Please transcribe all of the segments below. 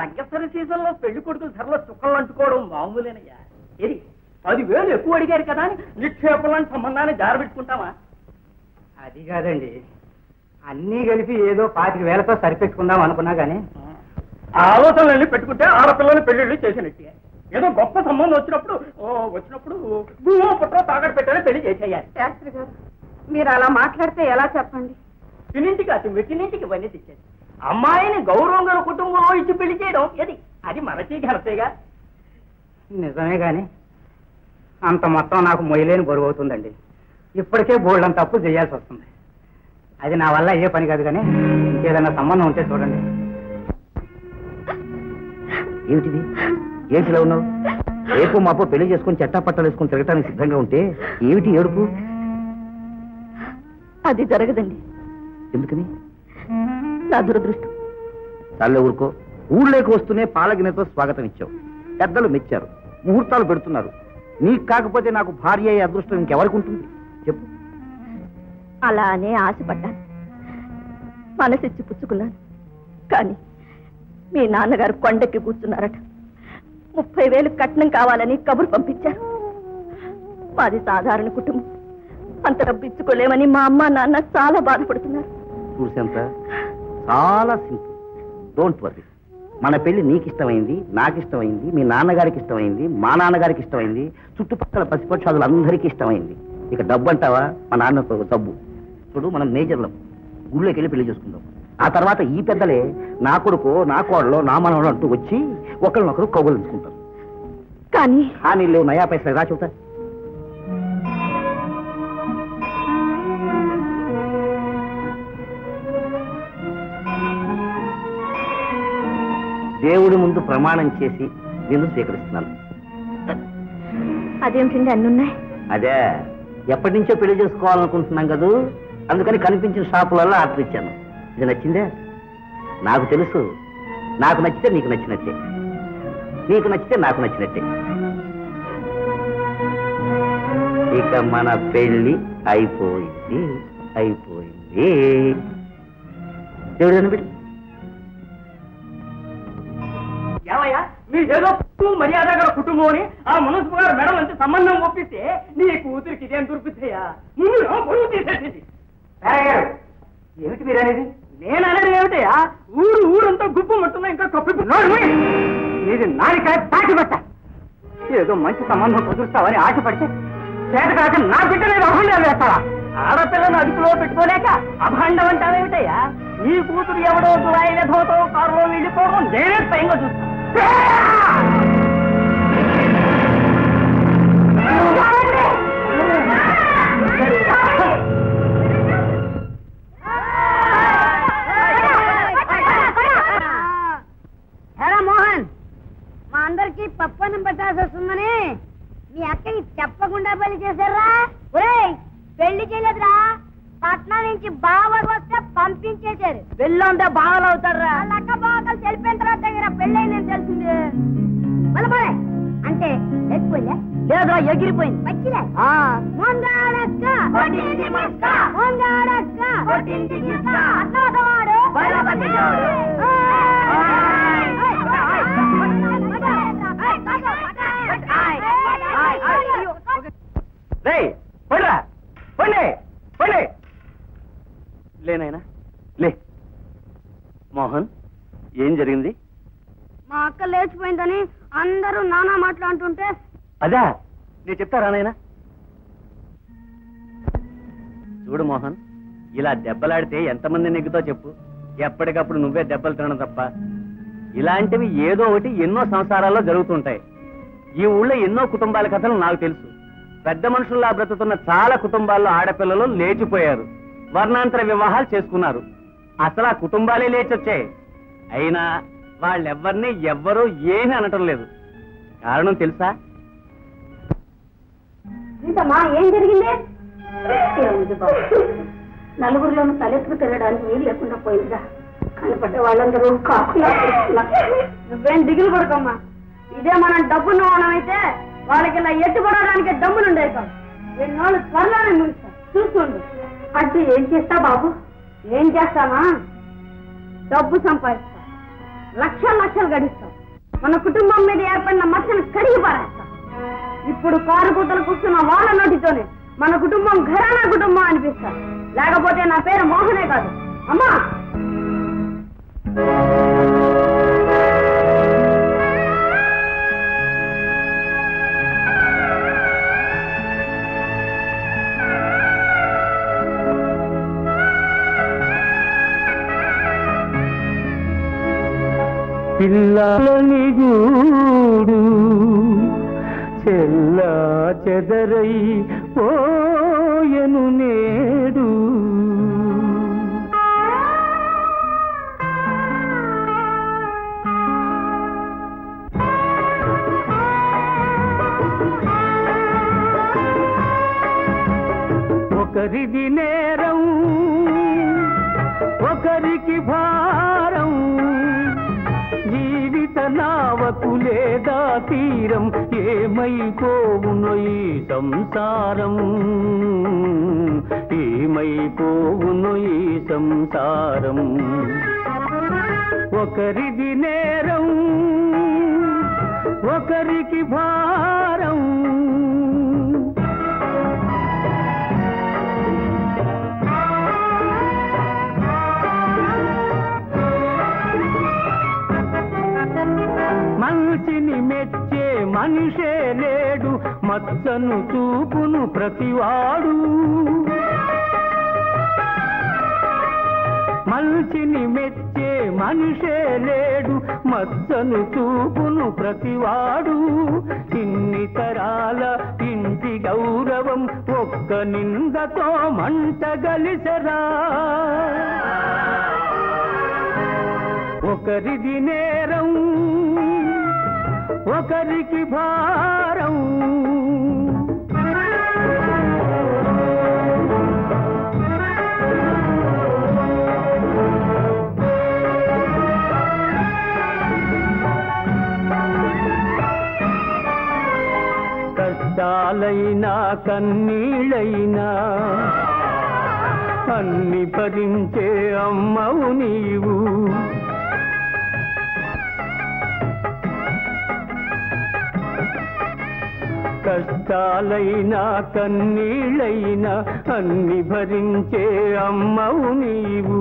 లంకెసరి సీజన్లో పెళ్ళి కొడుకుల ధరలో చుక్కలు అంటుకోవడం మామూలేనయ్యా. ఏది పదివేలు ఎక్కువ అడిగారు కదా అని నిక్షేపం సంబంధాన్ని జారబెట్టుకుంటామా అది కాదండి. అన్నీ కలిపి ఏదో పాతిక వేలతో సరిపెట్టుకుందాం అనుకున్నా కానీ ఆ ఆలోచనలన్నీ పెట్టుకుంటే ఆడపిల్లలు పెళ్ళిళ్ళు చేసినట్టే. ఏదో గొప్ప సంబంధం వచ్చినప్పుడు ఓ వచ్చినప్పుడు భూమో పుట్రో తాగడ పెట్టాలి పెళ్ళి చేసేయాలి. శాస్త్రి గారు మీరు అలా మాట్లాడితే ఎలా చెప్పండి? తినింటికి అతి మెట్టినింటికి ఇవన్నీ తెచ్చేది. అమ్మాయిని గౌరవంగా ఇచ్చి పెళ్ళి చేయడం ఏది? అది మనకి ఘనతేగా. నిజమే కానీ అంత మొత్తం నాకు మొయ్యలేని బరువు అవుతుందండి. ఇప్పటికే బోల్డంత తప్పు చేయాల్సి వస్తుంది. అది నా వల్ల అయ్యే పని కాదు కానీ ఇంకేదైనా సంబంధం ఉంటే చూడండి. ఏమిటిది? ఏంటిలా ఉన్నావు? రేపు మాపో పెళ్ళి చేసుకుని చట్టా పట్టాలు వేసుకుని తిరగటానికి సిద్ధంగా ఉంటే ఏమిటి ఏడుపు? అది జరగదండి. ఎందుకని? నా దురదృష్టం. చాలే ఊరుకో. ఊళ్ళోకి వస్తూనే పాలగినతో స్వాగతం ఇచ్చావు. పెద్దలు మెచ్చారు. ముహూర్తాలు పెడుతున్నారు. నీకు కాకపోతే నాకు భార్య అయ్యే అదృష్టం ఇంకెవరికి ఉంటుంది? చెప్పు. అలా అనే ఆశపడ్డాను. మనసిచ్చి పుచ్చుకున్నాను. కానీ మీ నాన్నగారు కొండెక్కి కూర్చున్నారట. ముప్పై వేలు కట్నం కావాలని కబురు పంపించారు. మాది సాధారణ కుటుంబం. అంత డబ్బు ఇచ్చుకోలేమని మా అమ్మ నాన్న చాలా బాధపడుతున్నారు. చూసేంత చాలా సింపుల్. డోంట్ వర్రీ మన పెళ్ళి నీకు ఇష్టమైంది నాకు ఇష్టమైంది మీ నాన్నగారికి ఇష్టమైంది మా నాన్నగారికి ఇష్టమైంది చుట్టుపక్కల పసిపక్షాదులందరికీ ఇష్టమైంది ఇక డబ్బు అంటావా మా నాన్నతో డబ్బు చూడు మనం మేజర్లం. గుళ్ళోకి వెళ్ళి పెళ్ళి చేసుకుందాం. ఆ తర్వాత ఈ పెద్దలే నా కొడుకు నా కోడలో నా మనవడు అంటూ వచ్చి ఒకరినొకరు కౌగులించుకుంటారు. కానీ కానీ లేవు నయా పైసలు రా చూతా దేవుడి ముందు ప్రమాణం చేసి నేను స్వీకరిస్తున్నాను. అదేమిటండి అన్నున్నాయి? అదే ఎప్పటి నుంచో పెళ్ళి చేసుకోవాలనుకుంటున్నాం కదూ? అందుకని కనిపించిన షాపులలో ఆర్డర్ ఇచ్చాను. ఇది నచ్చిందే? నాకు తెలుసు. నాకు నచ్చితే నీకు నచ్చినట్టే. నీకు నచ్చితే నాకు నచ్చినట్టే. ఇక మన పెళ్ళి అయిపోయింది. అయిపోయింది. దేవుడు పెళ్ళి మీదేదో మర్యాద గల కుటుంబం అని ఆ మనసు గారు మెడల్ నుంచి సంబంధం ఒప్పిస్తే నీ కూతురికి ఇదేం దొరుకుతాయా ముందు పొరుగు తీసేసేది ఏమిటి మీరు అనేది నేను అనేది ఏమిటయా ఊరు ఊరంతా గుప్పు మట్టున్నా ఇంకా కప్పి ఇది నారికాయ తాటి పట్ట ఏదో మంచి సంబంధం కుదురుస్తావని ఆశపడితే చేత కాక నా బిడ్డ మీద అభండాలు వేస్తావా? ఆడపిల్లను అదుపులో పెట్టుకోలేక అభాండం అంటావేమిటయ్యా? నీ కూతురు ఎవడో దురాయిల ధోతో కారులో వెళ్ళిపోవడం నేనే స్వయంగా చూస్తాను మోహన్ వస్తుందని మీ అక్కకి చెప్పకుండా పెళ్ళి చేశారా? ఒరేయ్ పెళ్ళి చేయలేదురా. పట్నం నుంచి బావలు వస్తే పంపించేశారు. పెళ్ళంటే బావలు అవుతారా? అక్క బావలు తెలిపిన తర్వాత దగ్గర పెళ్ళైందని తెలిసింది. మళ్ళీ అంటే ఎక్కిపోయిందా లేదా ఎగిరిపోయింది. వచ్చిలే రేయ్ పడరా పండి పండి లేనాయనా లే. మోహన్ ఏం జరిగింది? మా అక్క లేచిపోయిందని అందరూ నానా మాట్లాడుతుంటే అదా నేను చెప్తారా నాయనా? చూడు మోహన్ ఇలా దెబ్బలాడితే ఎంతమంది నెగ్గుతో చెప్పు? ఎప్పటికప్పుడు నువ్వే దెబ్బలు తినడం తప్ప. ఇలాంటివి ఏదో ఒకటి ఎన్నో సంసారాల్లో జరుగుతుంటాయి. ఈ ఊళ్ళో ఎన్నో కుటుంబాల కథలు నాకు తెలుసు. పెద్ద మనుషుల్లా బ్రతుకుతున్న చాలా కుటుంబాల్లో ఆడపిల్లలు లేచిపోయారు. వర్ణాంతర వివాహాలు చేసుకున్నారు. అసలు ఆ కుటుంబాలే లేచొచ్చాయి. అయినా వాళ్ళెవ్వరిని ఎవ్వరూ ఏమీ అనటం లేదు. కారణం తెలుసా? ఇంతమ్మా ఏం జరిగింది? నలుగురిలోనూ తలెత్తుకు తిరగడానికి వీలు లేకుండా పోయిందిరా. కనపడ్డ వాళ్ళందరూ కాకుండా నువ్వేం దిగులు పడకమ్మా. ఇదే మనం డబ్బున్న వాళ్ళం అయితే వాళ్ళకి ఇలా ఎత్తుపడడానికి డబ్బులు ఉండేవి కాదు. ఎన్నోళ్ళు త్వరలోనే ముగిస్తాం చూసుకోండి. అంటే ఏం చేస్తా బాబు? ఏం చేస్తానా డబ్బు సంపాదిస్తా. లక్షలు లక్షలు గడిస్తాం. మన కుటుంబం మీద ఏర్పడిన మచ్చను కడిగి పారేస్తాం. ఇప్పుడు కారు కూతలు కూర్చున్న వాళ్ళ నోటితోనే మన కుటుంబం ఘరానా కుటుంబం అనిపిస్తారు లేకపోతే నా పేరు మోహనే కాదు. అమ్మా! పిల్లని గూడు చెల్లా చెదరై పోయను నేడు. ఒకరిది నే నాకు లేదా తీరం? ఏమైపోవును ఈ సంసారం? ఏమైపోవును ఈ సంసారం? ఒకరిది నేరం ఒకరికి భారం. మనిషే లేడు మచ్చను చూపును ప్రతివాడు. మంచిని మెచ్చే మనిషే లేడు మచ్చను చూపును ప్రతివాడు. ఇన్ని తరాల ఇంటి గౌరవం ఒక్క నిందతో మంట గలిసరా. ఒకరిది నేరం ఒకరికి భారం. కష్టాలైనా కన్నీళ్ళైనా అన్ని భరించే అమ్మవు నీవు. కష్టాలైనా కన్నీళ్ళైనా అన్ని భరించే అమ్మవు నీవు.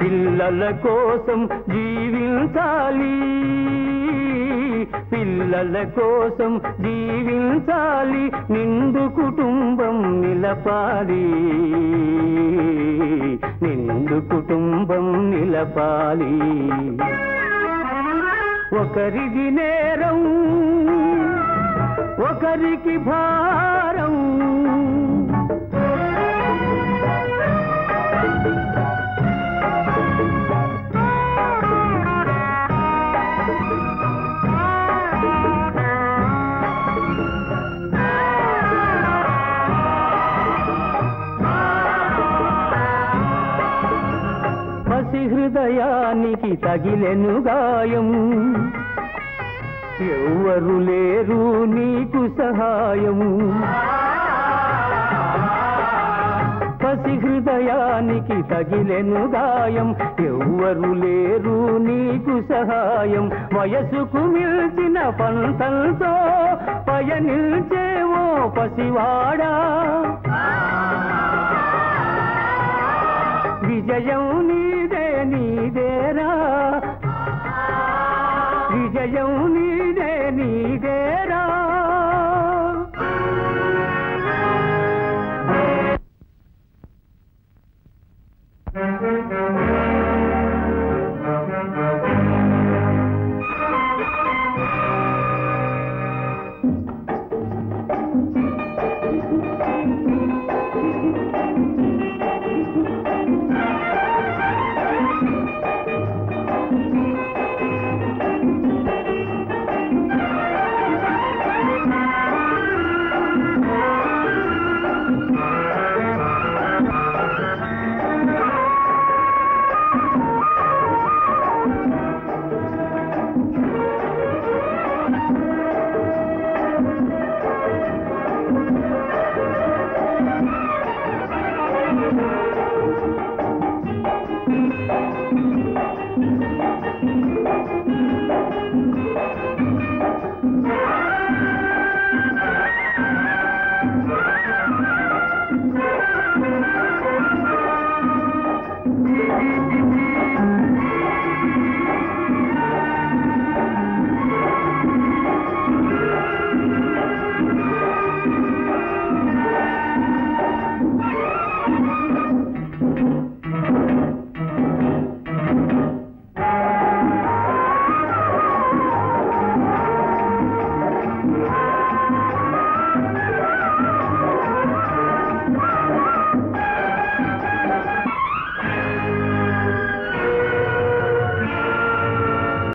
పిల్లల కోసం జీవించాలి పిల్లల కోసం జీవించాలి నిండు కుటుంబం నిలపాలి నిండు కుటుంబం నిలపాలి. ఒకరిది నేరం ఒకరికి భారం. పసి హృదయానికి తగిలెను గాయం ఎవ్వరు లేరు నీకు సహాయము. పసి హృదయానికి తగిలెను గాయం. ఎవ్వరు లేరు నీకు సహాయం. వయసుకు మిల్చిన పంతంతో పయనిల్చేవో పసివాడా. విజయం నీదే నీదేరా. విజయం నీ